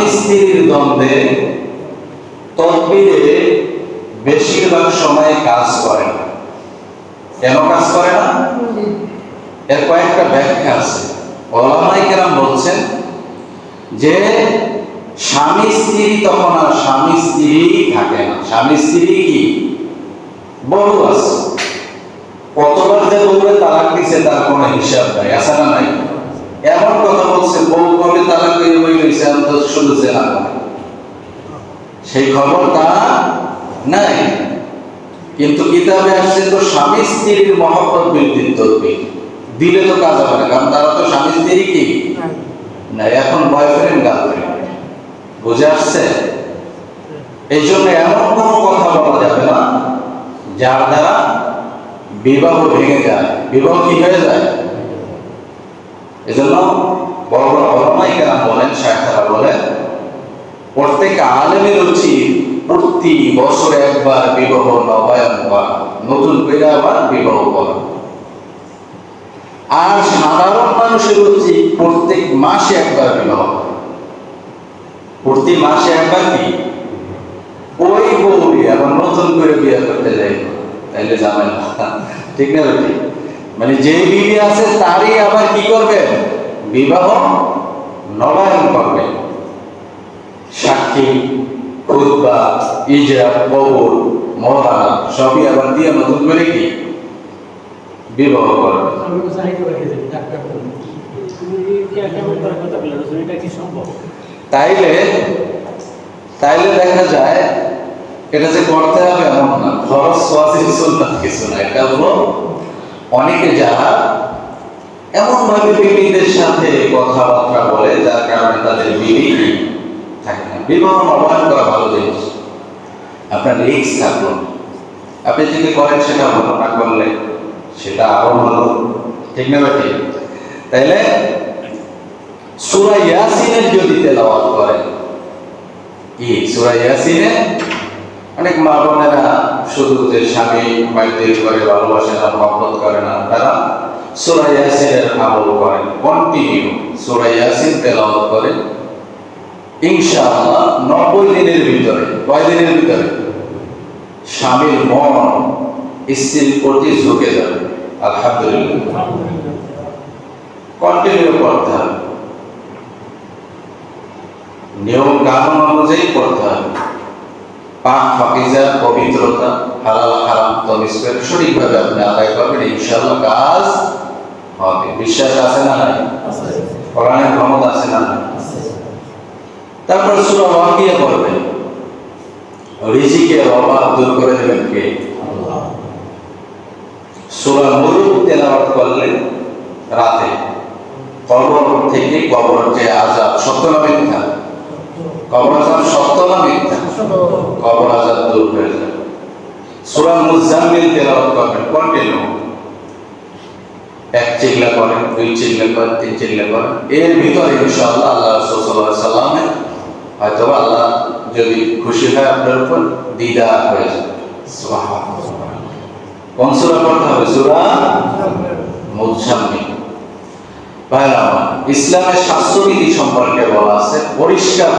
স্বামী স্ত্রীর দ্বন্দ্বে তদবিরে বেশিরভাগ সময় কাজ করে না। কেন কাজ করে না? এর কয়েকটা ব্যাখ্যা আছে। ওলামাই কেরাম বলছেন যে স্বামী স্ত্রী তখন আর স্বামী স্ত্রী থাকে না। স্বামী স্ত্রী কি? বড় আছে। কতবার যে বউরে তালাক দিছে তার কোনো হিসাব নাই না নাই? এমন কথা বলছে বউ কবে করে সেই খবর তার নাই। কিন্তু কিতাবে আসছে তো স্বামী স্ত্রীর মহব্বত বৃদ্ধির তদ্বির। দিলে তো কাজ হবে না, কারণ তারা তো স্বামী স্ত্রী কি? না এখন বয়ফ্রেন্ড গার্লফ্রেন্ড বুঝে আসছে? এই জন্য এমন কোনো কথা বলা যাবে না, যার দ্বারা বিবাহ ভেঙে যায়। বিবাহ কি হয়ে যায়? এজন্য বড় বড় অলমাই কেন বলেন শাখারা বলেন, প্রত্যেক আলেমের উচিত প্রতি বছরে একবার বিবাহ নবায়ন করা, নতুন করে আবার বিবাহ করা। আর সাধারণ মানুষের উচিত প্রত্যেক মাসে একবার বিবাহ প্রতি মাসে একবার কি? ওই বউরি আবার নতুন করে বিয়ে করতে যাই তাইলে যাবেন ঠিক না মানে যে বিবি আছে, তারই আবার কি করবে? বিবাহ নবায়ন করবে। সাক্ষী খুতবা ইজরা কবর মহানা সবই আবার দিয়ে নতুন করে কি? বিবাহ করবে। তাইলে তাইলে দেখা যায় এটা যে করতে হবে এমন না। খরচ কিছু না এটা হলো অনেকে যারা এমন ভাবে বিবিদের সাথে কথাবার্তা বলে, যার কারণে তাদের বিবি থাকে না। বিবাহ নবায়ন করা ভালো জিনিস। আপনার রিক্স থাকল। আপনি যদি করেন সেটা ভালো না করলে সেটা আরও ভালো। ঠিক না বা ঠিক তাইলে সূরা ইয়াসিনের যদি তেলাওয়াত করেন কি সূরা ইয়াসিনে? অনেক মা বোনেরা শুধু যে স্বামী বাইদের করে, ভালোবাসে না, মহব্বত করে না, তারা সূরা ইয়াসিনের আমল করেন কন্টিনিউ সূরা ইয়াসিন তেলাওয়াত করেন। ইনশাআল্লাহ নব্বই দিনের ভিতরে, কয় দিনের ভিতরে? স্বামীর মন স্ত্রীর প্রতি ঝুঁকে যাবে। আলহামদুলিল্লাহ। কন্টিনিউ করতে হবে। নিয়ম কানুন অনুযায়ী করতে হবে। পাক ফাকিজা পবিত্রতা, হালাল হারাম তমিজ করে সঠিকভাবে আপনি আদায় করবেন, ইনশাআল্লাহ কাজ হবে বিশ্বাস আছে না নাই? কোরআনের ক্ষমতা আছে না নাই? তারপর সূরা ওয়াকিয়া পড়বেন। রিজিকের অভাব দূর করে দেবেন কে? সূরা মুলুক তেলাওয়াত করলেন রাতে কবর থেকে কবর যে আজাব সত্য না মিথ্যা? কবর আজাব সত্য না মিথ্যা? কবর আজাব দূর হয়ে যাবে। সূরা মুজাম্মিল তেলাওয়াত করবেন। কন্টিনিউ। এক চিল্লা করেন দুই চিল্লা করেন তিন চিল্লা করেন এর ভিতরে ইনশাআল্লাহ আল্লাহ রাসূল সাল্লাল্লাহু আলাইহি সাল্লামে হয়তো আল্লাহ যদি খুশি হয় আপনার উপর দিদা হয়ে যাবে। কোন সূরা পড়তে হবে? সূরা মুজাম্মিল। ইসলামের স্বাস্থ্যবিধি সম্পর্কে বলা আছে, পরিষ্কার